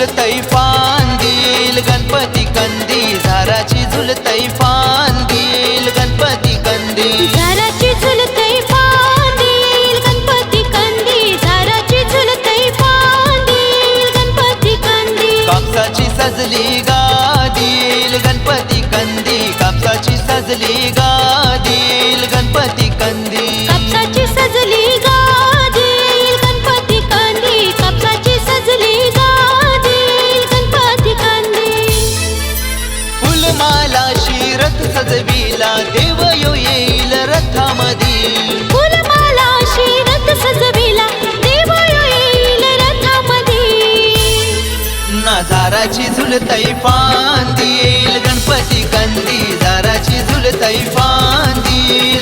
झुलतई फांदील. गणपती कंदी झाराची झुलतई फांदील. गणपती कंदी. झाराची झुलतई गणपती कंदी झाराची झुलतई पांदिल गणपती कंदी. कापसाची सजली गादील. गणपती कंदी कापसाची सजली गा झाराची झुलतई फांदी गणपती कंदी झाराची झुलतई फांदी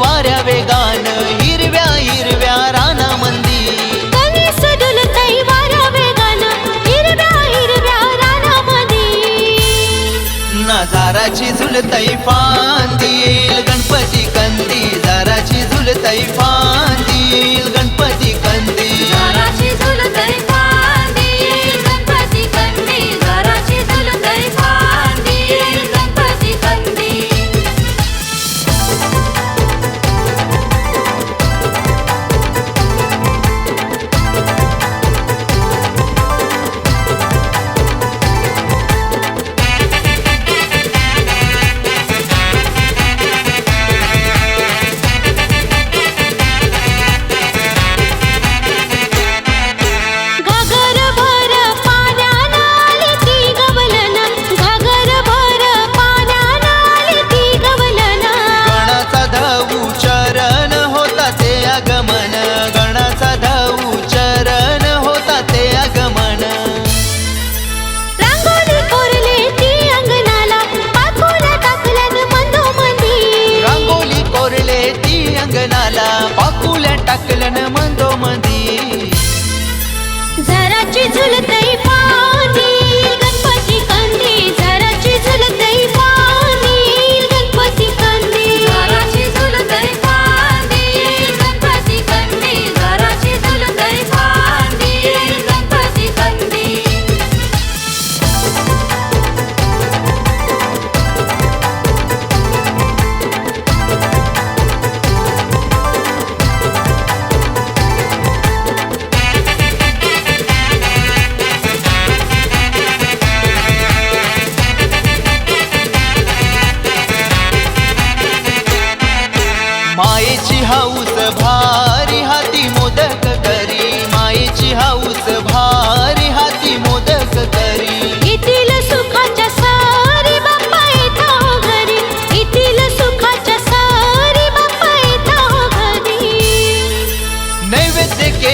वाऱ्या वेगान हिरव्या हिरव्या रानामंदी कणीस डुलतई वाऱ्या वेगानं हिरव्या हिरव्या रानामध्ये नाजाराची झुलतई फांदील गणपती कंदी जाराची झुलतई फांदील टाकलन मधी जराची झुलतई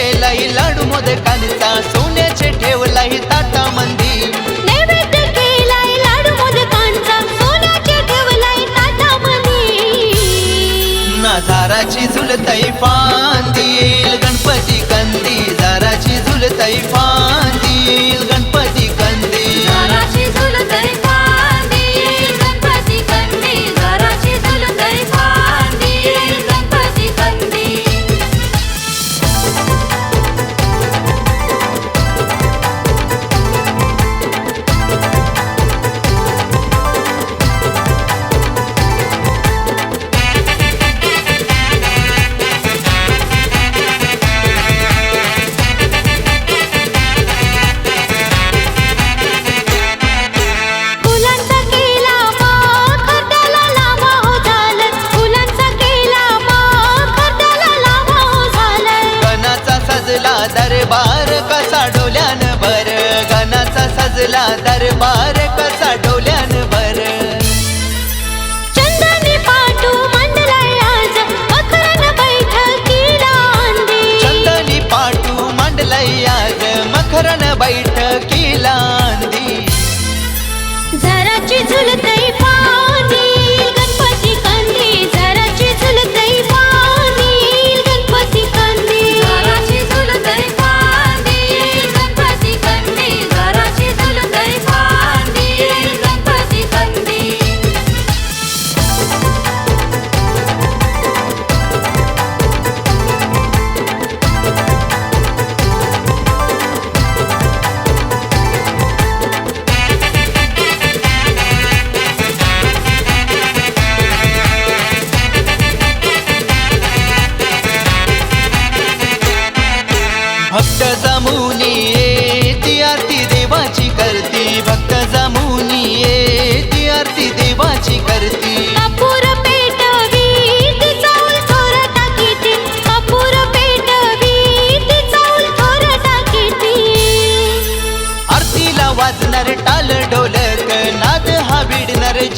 केलाई लाडू मोदकांचा सोन्याचे ठेवलाई ताटामंदी नैवेद्य केलाय लाडू मोदकांचा सोन्याचे ठेवलाय ताटामध्ये नाजाराची झुलतई फांदील गणपती कंदी जाराची झुलतई फांदील